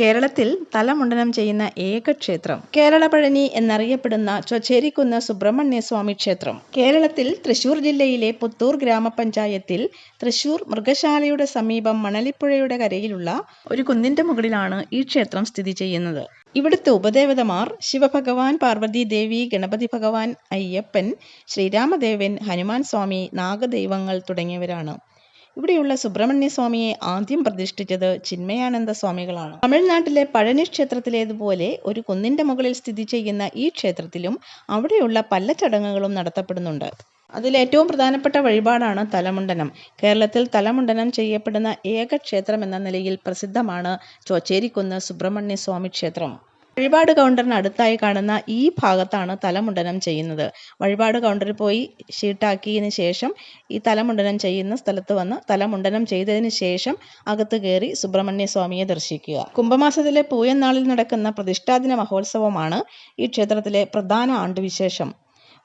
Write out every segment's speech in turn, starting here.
കേരളത്തിൽ തലമുണ്ടനം ചെയ്യുന്ന ഏക ക്ഷേത്രം കേരള പഴനി എന്നറിയപ്പെടുന്ന ചൊച്ചേരിക്കുന്ന് സുബ്രഹ്മണ്യസ്വാമി ക്ഷേത്രം. കേരളത്തിൽ തൃശൂർ ജില്ലയിലെ പുത്തൂർ ഗ്രാമപഞ്ചായത്തിൽ തൃശൂർ മൃഗശാലയുടെ സമീപം മണലിപ്പുഴയുടെ കരയിലുള്ള ഒരു കുന്നിന്റെ മുകളിലാണ് ഈ ക്ഷേത്രം സ്ഥിതി ചെയ്യുന്നത്. ഇവിടുത്തെ ഉപദേവതമാർ ശിവഭഗവാൻ പാർവതി ദേവി ഗണപതി ഭഗവാൻ അയ്യപ്പൻ ശ്രീരാമദേവൻ ഹനുമാൻ സ്വാമി നാഗദൈവങ്ങൾ തുടങ്ങിയവരാണ്. ഇവിടെയുള്ള സുബ്രഹ്മണ്യ സ്വാമിയെ ആദ്യം പ്രതിഷ്ഠിച്ചത് ചിന്മയാനന്ദ സ്വാമികളാണ്. തമിഴ്നാട്ടിലെ പഴനി ക്ഷേത്രത്തിലേതുപോലെ ഒരു കുന്നിന്റെ മുകളിൽ സ്ഥിതി ചെയ്യുന്ന ഈ ക്ഷേത്രത്തിലും അവിടെയുള്ള പല ചടങ്ങുകളും നടത്തപ്പെടുന്നുണ്ട്. അതിലേറ്റവും പ്രധാനപ്പെട്ട വഴിപാടാണ് തലമുണ്ടനം. കേരളത്തിൽ തലമുണ്ടനം ചെയ്യപ്പെടുന്ന ഏക ക്ഷേത്രം എന്ന നിലയിൽ പ്രസിദ്ധമാണ് ചോച്ചേരിക്കുന്ന് സുബ്രഹ്മണ്യ സ്വാമി ക്ഷേത്രം. വഴിപാട് കൗണ്ടറിന് അടുത്തായി കാണുന്ന ഈ ഭാഗത്താണ് തലമുണ്ടനം ചെയ്യുന്നത്. വഴിപാട് കൗണ്ടറിൽ പോയി ഷീട്ടാക്കിയതിന് ശേഷം ഈ തലമുണ്ടനം ചെയ്യുന്ന സ്ഥലത്ത് വന്ന് തലമുണ്ടനം ചെയ്തതിന് ശേഷം അകത്ത് കയറി സുബ്രഹ്മണ്യ സ്വാമിയെ ദർശിക്കുക. കുംഭമാസത്തിലെ പൂയനാളിൽ നടക്കുന്ന പ്രതിഷ്ഠാദിന മഹോത്സവമാണ് ഈ ക്ഷേത്രത്തിലെ പ്രധാന ആണ്ടുവിശേഷം.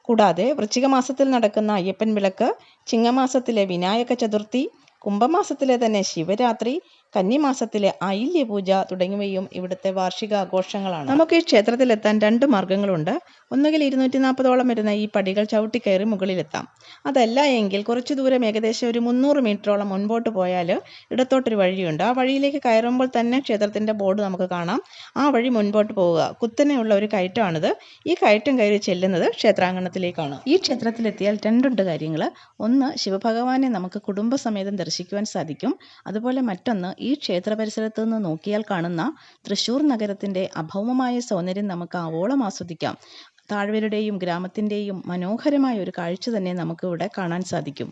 കൂടാതെ വൃശ്ചിക മാസത്തിൽ നടക്കുന്ന അയ്യപ്പൻ വിളക്ക് ചിങ്ങമാസത്തിലെ വിനായക ചതുർത്ഥി കുംഭമാസത്തിലെ തന്നെ ശിവരാത്രി കന്നിമാസത്തിലെ ആയില്യ പൂജ തുടങ്ങിയവയും ഇവിടുത്തെ വാർഷിക ആഘോഷങ്ങളാണ് നമുക്ക് ഈ ക്ഷേത്രത്തിലെത്താൻ രണ്ട് മാർഗങ്ങളുണ്ട്. ഒന്നുകിൽ ഇരുന്നൂറ്റി നാൽപ്പതോളം വരുന്ന ഈ പടികൾ ചവിട്ടി കയറി മുകളിലെത്താം. അതല്ല എങ്കിൽ കുറച്ചു ദൂരം ഏകദേശം ഒരു മുന്നൂറ് മീറ്ററോളം മുൻപോട്ട് പോയാൽ ഇടത്തോട്ടൊരു വഴിയുണ്ട്. ആ വഴിയിലേക്ക് കയറുമ്പോൾ തന്നെ ക്ഷേത്രത്തിന്റെ ബോർഡ് നമുക്ക് കാണാം. ആ വഴി മുൻപോട്ട് പോവുക. കുത്തനെയുള്ള ഒരു കയറ്റമാണിത്. ഈ കയറ്റം കയറി ചെല്ലുന്നത് ക്ഷേത്രാങ്കണത്തിലേക്കാണ്. ഈ ക്ഷേത്രത്തിലെത്തിയാൽ രണ്ടുണ്ട് കാര്യങ്ങൾ. ഒന്ന് ശിവഭഗവാനെ നമുക്ക് കുടുംബസമേതം ദർശിക്കുവാൻ സാധിക്കും. അതുപോലെ മറ്റൊന്ന് ഈ ക്ഷേത്ര പരിസരത്ത് നിന്ന് നോക്കിയാൽ കാണുന്ന തൃശ്ശൂർ നഗരത്തിന്റെ അഭൗമമായ സൗന്ദര്യം നമുക്ക് ആവോളം ആസ്വദിക്കാം. താഴ്വരയുടെയും ഗ്രാമത്തിന്റെയും മനോഹരമായ ഒരു കാഴ്ച തന്നെ നമുക്കിവിടെ കാണാൻ സാധിക്കും.